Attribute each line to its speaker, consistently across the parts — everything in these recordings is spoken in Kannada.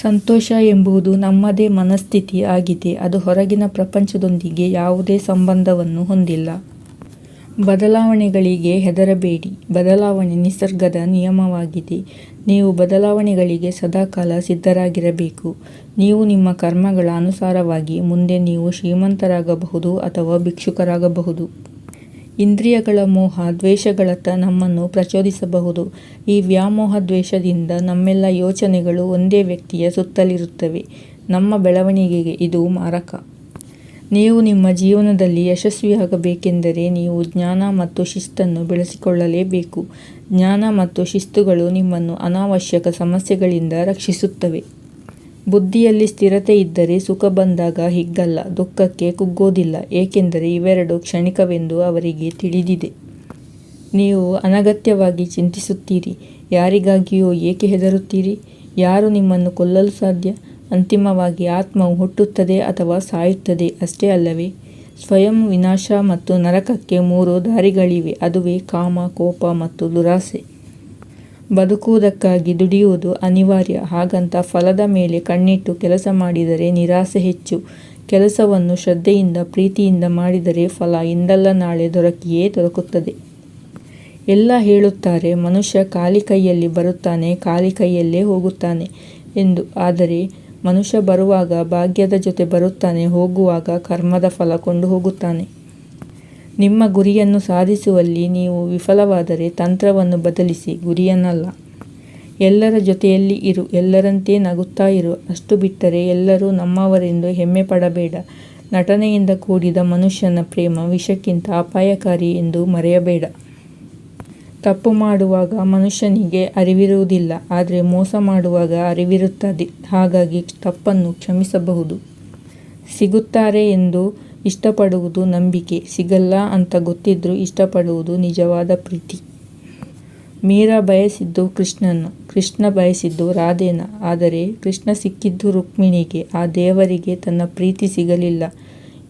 Speaker 1: ಸಂತೋಷ ಎಂಬುದು ನಮ್ಮದೇ ಮನಸ್ಥಿತಿ ಆಗಿದೆ. ಅದು ಹೊರಗಿನ ಪ್ರಪಂಚದೊಂದಿಗೆ ಯಾವುದೇ ಸಂಬಂಧವನ್ನು ಹೊಂದಿಲ್ಲ. ಬದಲಾವಣೆಗಳಿಗೆ ಹೆದರಬೇಡಿ. ಬದಲಾವಣೆ ನಿಸರ್ಗದ ನಿಯಮವಾಗಿದೆ. ನೀವು ಬದಲಾವಣೆಗಳಿಗೆ ಸದಾಕಾಲ ಸಿದ್ಧರಾಗಿರಬೇಕು. ನೀವು ನಿಮ್ಮ ಕರ್ಮಗಳ ಅನುಸಾರವಾಗಿ ಮುಂದೆ ನೀವು ಶ್ರೀಮಂತರಾಗಬಹುದು ಅಥವಾ ಭಿಕ್ಷುಕರಾಗಬಹುದು. ಇಂದ್ರಿಯಗಳ ಮೋಹ, ದ್ವೇಷಗಳತ್ತ ನಮ್ಮನ್ನು ಪ್ರಚೋದಿಸಬಹುದು. ಈ ವ್ಯಾಮೋಹ ದ್ವೇಷದಿಂದ ನಮ್ಮೆಲ್ಲ ಯೋಚನೆಗಳು ಒಂದೇ ವ್ಯಕ್ತಿಯ ಸುತ್ತಲಿರುತ್ತವೆ. ನಮ್ಮ ಬೆಳವಣಿಗೆಗೆ ಇದು ಮಾರಕ. ನೀವು ನಿಮ್ಮ ಜೀವನದಲ್ಲಿ ಯಶಸ್ವಿಯಾಗಬೇಕೆಂದರೆ ನೀವು ಜ್ಞಾನ ಮತ್ತು ಶಿಸ್ತನ್ನು ಬೆಳೆಸಿಕೊಳ್ಳಲೇಬೇಕು. ಜ್ಞಾನ ಮತ್ತು ಶಿಸ್ತುಗಳು ನಿಮ್ಮನ್ನು ಅನಾವಶ್ಯಕ ಸಮಸ್ಯೆಗಳಿಂದ ರಕ್ಷಿಸುತ್ತವೆ. ಬುದ್ಧಿಯಲ್ಲಿ ಸ್ಥಿರತೆ ಇದ್ದರೆ ಸುಖ ಬಂದಾಗ ಹಿಗ್ಗಲ್ಲ, ದುಃಖಕ್ಕೆ ಕುಗ್ಗೋದಿಲ್ಲ. ಏಕೆಂದರೆ ಇವೆರಡು ಕ್ಷಣಿಕವೆಂದು ಅವರಿಗೆ ತಿಳಿದಿದೆ. ನೀವು ಅನಗತ್ಯವಾಗಿ ಚಿಂತಿಸುತ್ತೀರಿ. ಯಾರಿಗಾಗಿಯೋ ಏಕೆ ಹೆದರುತ್ತೀರಿ? ಯಾರು ನಿಮ್ಮನ್ನು ಕೊಲ್ಲಲು ಸಾಧ್ಯ? ಅಂತಿಮವಾಗಿ ಆತ್ಮವು ಹುಟ್ಟುತ್ತದೆ ಅಥವಾ ಸಾಯುತ್ತದೆ ಅಷ್ಟೇ ಅಲ್ಲವೇ? ಸ್ವಯಂ ವಿನಾಶ ಮತ್ತು ನರಕಕ್ಕೆ ಮೂರು ದಾರಿಗಳಿವೆ. ಅದುವೇ ಕಾಮ, ಕೋಪ ಮತ್ತು ದುರಾಸೆ. ಬದುಕುವುದಕ್ಕಾಗಿ ದುಡಿಯುವುದು ಅನಿವಾರ್ಯ. ಹಾಗಂತ ಫಲದ ಮೇಲೆ ಕಣ್ಣಿಟ್ಟು ಕೆಲಸ ಮಾಡಿದರೆ ನಿರಾಸೆ ಹೆಚ್ಚು. ಕೆಲಸವನ್ನು ಶ್ರದ್ಧೆಯಿಂದ, ಪ್ರೀತಿಯಿಂದ ಮಾಡಿದರೆ ಫಲ ಇಂದಲ್ಲ ನಾಳೆ ದೊರಕಿಯೇ ದೊರಕುತ್ತದೆ. ಎಲ್ಲ ಹೇಳುತ್ತಾರೆ, ಮನುಷ್ಯ ಖಾಲಿ ಕೈಯಲ್ಲಿ ಬರುತ್ತಾನೆ, ಖಾಲಿ ಕೈಯಲ್ಲೇ ಹೋಗುತ್ತಾನೆ ಎಂದು. ಆದರೆ ಮನುಷ್ಯ ಬರುವಾಗ ಭಾಗ್ಯದ ಜೊತೆ ಬರುತ್ತಾನೆ, ಹೋಗುವಾಗ ಕರ್ಮದ ಫಲ ಕೊಂಡು ಹೋಗುತ್ತಾನೆ ನಿಮ್ಮ ಗುರಿಯನ್ನು ಸಾಧಿಸುವಲ್ಲಿ ನೀವು ವಿಫಲವಾದರೆ ತಂತ್ರವನ್ನು ಬದಲಿಸಿ ಗುರಿಯನ್ನಲ್ಲ. ಎಲ್ಲರ ಜೊತೆಯಲ್ಲಿ ಇರು, ಎಲ್ಲರಂತೆ ನಗುತ್ತಾ ಇರು. ಅಷ್ಟು ಬಿಟ್ಟರೆ ಎಲ್ಲರೂ ನಮ್ಮವರೆಂದು ಹೆಮ್ಮೆ ಪಡಬೇಡ ನಟನೆಯಿಂದ ಕೂಡಿದ ಮನುಷ್ಯನ ಪ್ರೇಮ ವಿಷಕ್ಕಿಂತ ಅಪಾಯಕಾರಿ ಎಂದು ಮರೆಯಬೇಡ. ತಪ್ಪು ಮಾಡುವಾಗ ಮನುಷ್ಯನಿಗೆ ಅರಿವಿರುವುದಿಲ್ಲ, ಆದರೆ ಮೋಸ ಮಾಡುವಾಗ ಅರಿವಿರುತ್ತದೆ. ಹಾಗಾಗಿ ತಪ್ಪನ್ನು ಕ್ಷಮಿಸಬಹುದು. ಸಿಗುತ್ತಾರೆ ಎಂದು ಇಷ್ಟಪಡುವುದು ನಂಬಿಕೆ. ಸಿಗಲ್ಲ ಅಂತ ಗೊತ್ತಿದ್ರೂ ಇಷ್ಟಪಡುವುದು ನಿಜವಾದ ಪ್ರೀತಿ. ಮೀರಾ ಬಯಸಿದ್ದು ಕೃಷ್ಣನು, ಕೃಷ್ಣ ಬಯಸಿದ್ದು ರಾಧೇನ. ಆದರೆ ಕೃಷ್ಣ ಸಿಕ್ಕಿದ್ದು ರುಕ್ಮಿಣಿಗೆ, ಆ ದೇವರಿಗೆ ತನ್ನ ಪ್ರೀತಿ ಸಿಗಲಿಲ್ಲ.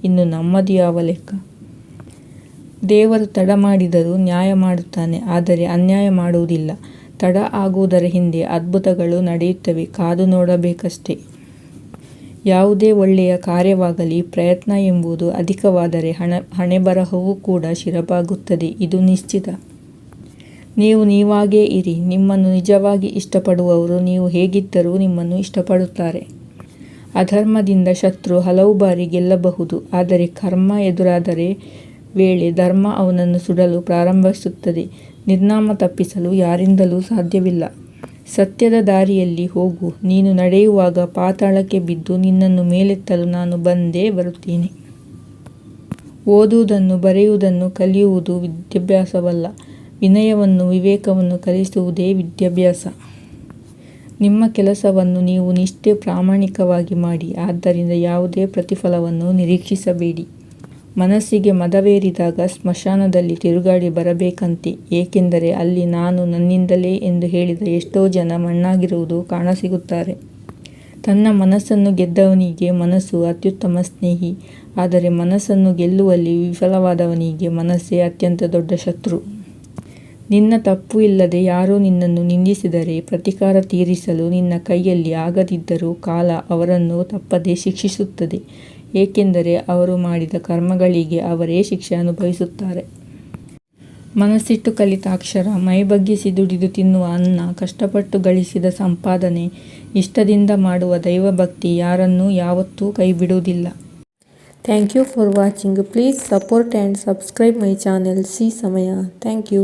Speaker 1: ಇನ್ನು ನಮ್ಮದು ಯಾವ ಲೆಕ್ಕ? ದೇವರು ತಡ ಮಾಡಿದರೂ ನ್ಯಾಯ ಮಾಡುತ್ತಾನೆ, ಆದರೆ ಅನ್ಯಾಯ ಮಾಡುವುದಿಲ್ಲ. ತಡ ಆಗುವುದರ ಹಿಂದೆ ಅದ್ಭುತಗಳು ನಡೆಯುತ್ತವೆ, ಕಾದು ನೋಡಬೇಕಷ್ಟೆ. ಯಾವುದೇ ಒಳ್ಳೆಯ ಕಾರ್ಯವಾಗಲಿ ಪ್ರಯತ್ನ ಎಂಬುದು ಅಧಿಕವಾದರೆ ಹಣ, ಹಣೆಬರಹವೂ ಕೂಡ ಶಿರಬಾಗುತ್ತದೆ. ಇದು ನಿಶ್ಚಿತ. ನೀವು ನೀವಾಗೇ ಇರಿ. ನಿಮ್ಮನ್ನು ನಿಜವಾಗಿ ಇಷ್ಟಪಡುವವರು ನೀವು ಹೇಗಿದ್ದರೂ ನಿಮ್ಮನ್ನು ಇಷ್ಟಪಡುತ್ತಾರೆ. ಅಧರ್ಮದಿಂದ ಶತ್ರು ಹಲವು ಬಾರಿ ಗೆಲ್ಲಬಹುದು. ಆದರೆ ಕರ್ಮ ಎದುರಾದರೆ ವೇಳೆ ಧರ್ಮ ಅವನನ್ನು ಸುಡಲು ಪ್ರಾರಂಭಿಸುತ್ತದೆ. ನಿರ್ನಾಮ ತಪ್ಪಿಸಲು ಯಾರಿಂದಲೂ ಸಾಧ್ಯವಿಲ್ಲ. ಸತ್ಯದ ದಾರಿಯಲ್ಲಿ ಹೋಗು. ನೀನು ನಡೆಯುವಾಗ ಪಾತಾಳಕ್ಕೆ ಬಿದ್ದು ನಿನ್ನನ್ನು ಮೇಲೆತ್ತಲು ನಾನು ಬಂದೇ ಬರುತ್ತೇನೆ. ಓದುವುದನ್ನು ಬರೆಯುವುದನ್ನು ಕಲಿಯುವುದು ವಿದ್ಯಾಭ್ಯಾಸವಲ್ಲ. ವಿನಯವನ್ನು, ವಿವೇಕವನ್ನು ಕಲಿಸುವುದೇ ವಿದ್ಯಾಭ್ಯಾಸ. ನಿಮ್ಮ ಕೆಲಸವನ್ನು ನೀವು ನಿಷ್ಠೆ ಪ್ರಾಮಾಣಿಕವಾಗಿ ಮಾಡಿ. ಆದ್ದರಿಂದ ಯಾವುದೇ ಪ್ರತಿಫಲವನ್ನು ನಿರೀಕ್ಷಿಸಬೇಡಿ. ಮನಸ್ಸಿಗೆ ಮದವೇರಿದಾಗ ಸ್ಮಶಾನದಲ್ಲಿ ತಿರುಗಾಡಿ ಬರಬೇಕಂತೆ. ಏಕೆಂದರೆ ಅಲ್ಲಿ ನಾನು ನನ್ನಿಂದಲೇ ಎಂದು ಹೇಳಿದ ಎಷ್ಟೋ ಜನ ಮಣ್ಣಾಗಿರುವುದು ಕಾಣಸಿಗುತ್ತಾರೆ. ತನ್ನ ಮನಸ್ಸನ್ನು ಗೆದ್ದವನಿಗೆ ಮನಸ್ಸು ಅತ್ಯುತ್ತಮ ಸ್ನೇಹಿ. ಆದರೆ ಮನಸ್ಸನ್ನು ಗೆಲ್ಲುವಲ್ಲಿ ವಿಫಲವಾದವನಿಗೆ ಮನಸ್ಸೇ ಅತ್ಯಂತ ದೊಡ್ಡ ಶತ್ರು. ನಿನ್ನ ತಪ್ಪು ಇಲ್ಲದೆ ಯಾರೋ ನಿನ್ನನ್ನು ನಿಂದಿಸಿದರೆ ಪ್ರತಿಕಾರ ತೀರಿಸಲು ನಿನ್ನ ಕೈಯಲ್ಲಿ ಆಗದಿದ್ದರೂ ಕಾಲ ಅವರನ್ನು ತಪ್ಪದೇ ಶಿಕ್ಷಿಸುತ್ತದೆ. ಏಕೆಂದರೆ ಅವರು ಮಾಡಿದ ಕರ್ಮಗಳಿಗೆ ಅವರೇ ಶಿಕ್ಷೆ ಅನುಭವಿಸುತ್ತಾರೆ. ಮನಸ್ಸಿಟ್ಟು ಕಲಿತ ಅಕ್ಷರ ಮೈಬಗ್ಗಿಸಿ ದುಡಿದು ತಿನ್ನುವ ಅನ್ನ, ಕಷ್ಟಪಟ್ಟು ಗಳಿಸಿದ ಸಂಪಾದನೆ, ಇಷ್ಟದಿಂದ ಮಾಡುವ ದೈವಭಕ್ತಿ ಯಾರನ್ನೂ ಯಾವತ್ತೂ ಕೈಬಿಡುವುದಿಲ್ಲ. Thank you for watching please support and subscribe my channel C ಸಮಯ ಥ್ಯಾಂಕ್ ಯು